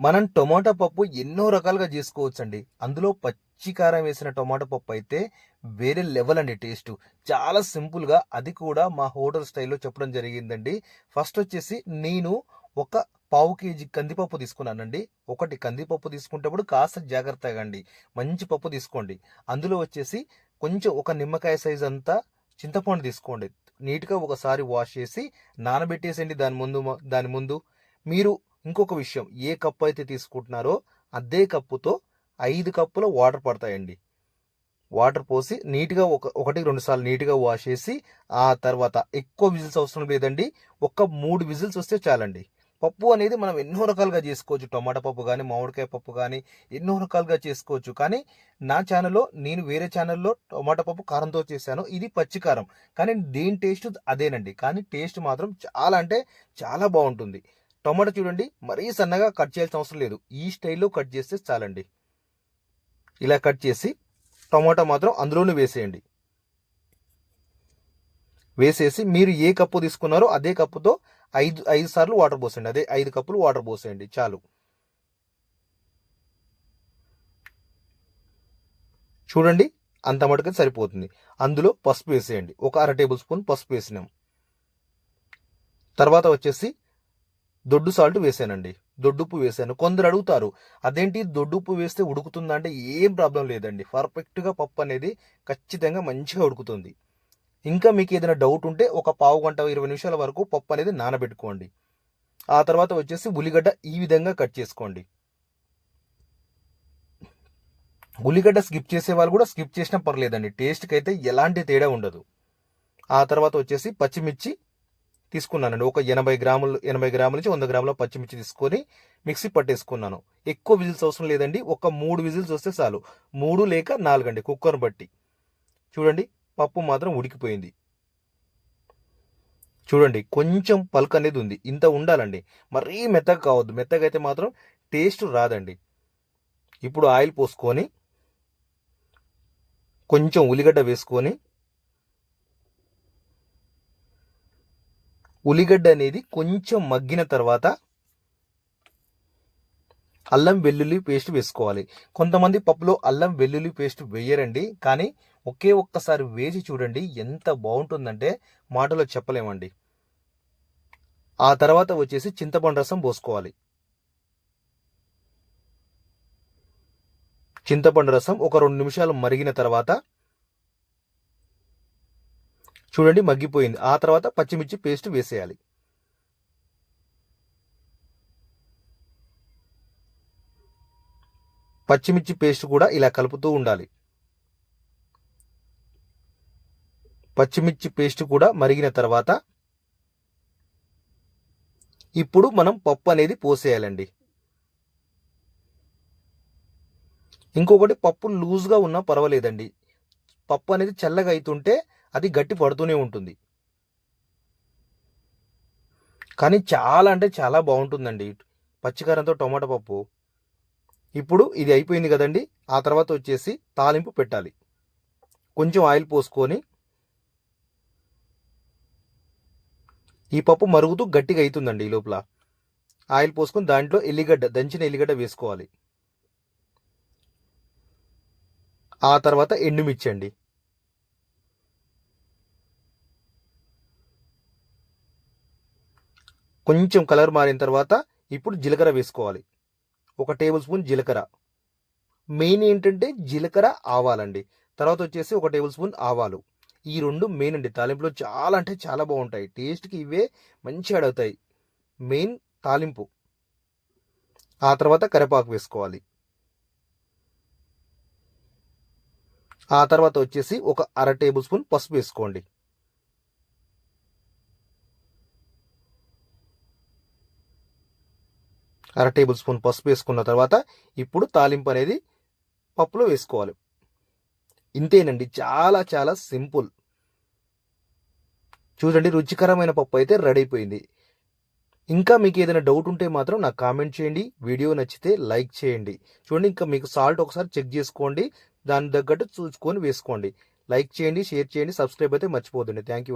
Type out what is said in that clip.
మనం టొమాటో పప్పు ఎన్నో రకాలుగా చేసుకోవచ్చండి. అందులో పచ్చి కారం వేసిన టొమాటో పప్పు అయితే వేరే లెవెల్ అండి టేస్ట్. చాలా సింపుల్గా అది కూడా మా హోటల్ స్టైల్లో చెప్పడం జరిగిందండి. ఫస్ట్ వచ్చేసి నేను ఒక పావు కేజీ కందిపప్పు తీసుకున్నానండి. ఒకటి కందిపప్పు తీసుకునేటప్పుడు కాస్త జాగ్రత్తగా అండి. మంచి పప్పు తీసుకోండి. అందులో వచ్చేసి కొంచెం ఒక నిమ్మకాయ సైజ్ అంతా చింతపండు తీసుకోండి. నీట్గా ఒకసారి వాష్ చేసి నానబెట్టేసేయండి దాని ముందు దాని ముందు. మీరు ఇంకొక విషయం. ఏ కప్పు అయితే తీసుకుంటున్నారో అదే కప్పుతో ఐదు కప్పుల వాటర్ పడతాయండి. వాటర్ పోసి నీట్గా ఒక ఒకటి రెండు సార్లు నీట్గా వాష్ చేసి ఆ తర్వాత ఎక్కువ విజిల్స్ అవసరం లేదండి. ఒక్క మూడు విజిల్స్ వస్తే చాలండి. పప్పు అనేది మనం ఎన్నో రకాలుగా చేసుకోవచ్చు. టమాటా పప్పు కానీ మామిడికాయ పప్పు కానీ ఎన్నో రకాలుగా చేసుకోవచ్చు. కానీ నా ఛానల్లో నేను వేరే ఛానల్లో టమాటా పప్పు కారంతో చేశాను. ఇది పచ్చి కారం. కానీ దేని టేస్ట్ అదేనండి. కానీ టేస్ట్ మాత్రం చాలా అంటే చాలా బాగుంటుంది. టమాటో చూడండి మరీ సన్నగా కట్ చేయాల్సిన అవసరం లేదు. ఈ స్టైల్లో కట్ చేస్తే చాలండి. ఇలా కట్ చేసి టమాటా మాత్రం అందులోనే వేసేయండి. వేసేసి మీరు ఏ కప్పు తీసుకున్నారో అదే కప్పుతో ఐదు ఐదు సార్లు వాటర్ పోసేయండి. అదే ఐదు కప్పులు వాటర్ పోసేయండి. చాలు. చూడండి అంత మటుకు సరిపోతుంది. అందులో పసుపు వేసేయండి. ఒక అర టేబుల్ స్పూన్ పసుపు వేసినాం. తర్వాత వచ్చేసి దొడ్డు సాల్ట్ వేసానండి. దొడ్డుప్పు వేసాను. కొందరు అడుగుతారు అదేంటి దొడ్డుప్పు వేస్తే ఉడుకుతుందా? అంటే ఏం ప్రాబ్లం లేదండి. పర్ఫెక్ట్గా పప్పు అనేది ఖచ్చితంగా మంచిగా ఉడుకుతుంది. ఇంకా మీకు ఏదైనా డౌట్ ఉంటే ఒక పావు గంట ఇరవై నిమిషాల వరకు పప్పు అనేది నానబెట్టుకోండి. ఆ తర్వాత వచ్చేసి ఉల్లిగడ్డ ఈ విధంగా కట్ చేసుకోండి. ఉల్లిగడ్డ స్కిప్ చేసే వాళ్ళు కూడా స్కిప్ చేసినా పర్లేదండి. టేస్ట్కి అయితే ఎలాంటి తేడా ఉండదు. ఆ తర్వాత వచ్చేసి పచ్చిమిర్చి తీసుకున్నానండి. ఒక ఎనభై గ్రాములు ఎనభై గ్రాముల నుంచి వంద గ్రాముల పచ్చిమిర్చి తీసుకొని మిక్సీ పట్టేసుకున్నాను. ఎక్కువ విజిల్స్ అవసరం లేదండి. ఒక మూడు విజిల్స్ వస్తే చాలు. మూడు లేక నాలుగండి కుక్కర్ బట్టి. చూడండి పప్పు మాత్రం ఉడికిపోయింది. చూడండి కొంచెం పలుకు అనేది ఉంది. ఇంత ఉండాలండి. మరీ మెత్తగా కావద్దు. మెత్తగా అయితే మాత్రం టేస్ట్ రాదండి. ఇప్పుడు ఆయిల్ పోసుకొని కొంచెం ఉల్లిగడ్డ వేసుకొని ఉల్లిగడ్డ అనేది కొంచెం మగ్గిన తర్వాత అల్లం వెల్లుల్లి పేస్ట్ వేసుకోవాలి. కొంతమంది పప్పులో అల్లం వెల్లుల్లి పేస్ట్ వేయరండి కానీ ఒకే ఒక్కసారి వేసి చూడండి ఎంత బాగుంటుందంటే మాటలో చెప్పలేమండి. ఆ తర్వాత వచ్చేసి చింతపండు రసం పోసుకోవాలి. చింతపండు రసం ఒక రెండు నిమిషాలు మరిగిన తర్వాత చూడండి మగ్గిపోయింది. ఆ తర్వాత పచ్చిమిర్చి పేస్ట్ వేసేయాలి. పచ్చిమిర్చి పేస్ట్ కూడా ఇలా కలుపుతూ ఉండాలి. పచ్చిమిర్చి పేస్ట్ కూడా మరిగిన తర్వాత ఇప్పుడు మనం పప్పు అనేది పోసేయాలండి. ఇంకొకటి పప్పు లూజ్గా ఉన్నా పర్వాలేదండి. పప్పు అనేది చల్లగా అవుతుంటే అది గట్టి పడుతూనే ఉంటుంది. కానీ చాలా అంటే చాలా బాగుంటుందండి. పచ్చికారంతో టమాటా పప్పు. ఇప్పుడు ఇది అయిపోయింది కదండి. ఆ తర్వాత వచ్చేసి తాలింపు పెట్టాలి. కొంచెం ఆయిల్ పోసుకొని ఈ పప్పు మరుగుతూ గట్టిగా అవుతుందండి ఈ లోపల. ఆయిల్ పోసుకొని దాంట్లో ఎల్లిగడ్డ దంచిన ఎల్లిగడ్డ వేసుకోవాలి. ఆ తర్వాత ఎండుమిర్చి అండి. కొంచెం కలర్ మారిన తర్వాత ఇప్పుడు జీలకర్ర వేసుకోవాలి. ఒక టేబుల్ స్పూన్ జీలకర్ర. మెయిన్ ఏంటంటే జీలకర్ర ఆవాలండి. తర్వాత వచ్చేసి ఒక టేబుల్ స్పూన్ ఆవాలు. ఈ రెండు మెయిన్ అండి. తాలింపులో చాలా అంటే చాలా బాగుంటాయి. టేస్ట్కి ఇవే మంచిగా అడుగుతాయి మెయిన్ తాలింపు. ఆ తర్వాత కరివేపాకు వేసుకోవాలి. ఆ తర్వాత వచ్చేసి ఒక అర టేబుల్ స్పూన్ పసుపు వేసుకోండి. అర టేబుల్ స్పూన్ పసుపు వేసుకున్న తర్వాత ఇప్పుడు తాలింపు అనేది పప్పులో వేసుకోవాలి. ఇంతేనండి చాలా చాలా సింపుల్. చూడండి రుచికరమైన పప్పు అయితే రెడీ అయిపోయింది. ఇంకా మీకు ఏదైనా డౌట్ ఉంటే మాత్రం నాకు కామెంట్ చేయండి వీడియో నచ్చితే లైక్ చేయండి. చూడండి ఇంకా మీకు సాల్ట్ ఒకసారి చెక్ చేసుకోండి దాని తగ్గట్టు చూసుకొని వేసుకోండి. లైక్ చేయండి షేర్ చేయండి సబ్స్క్రైబ్ అయితే మర్చిపోదండి థ్యాంక్ యూ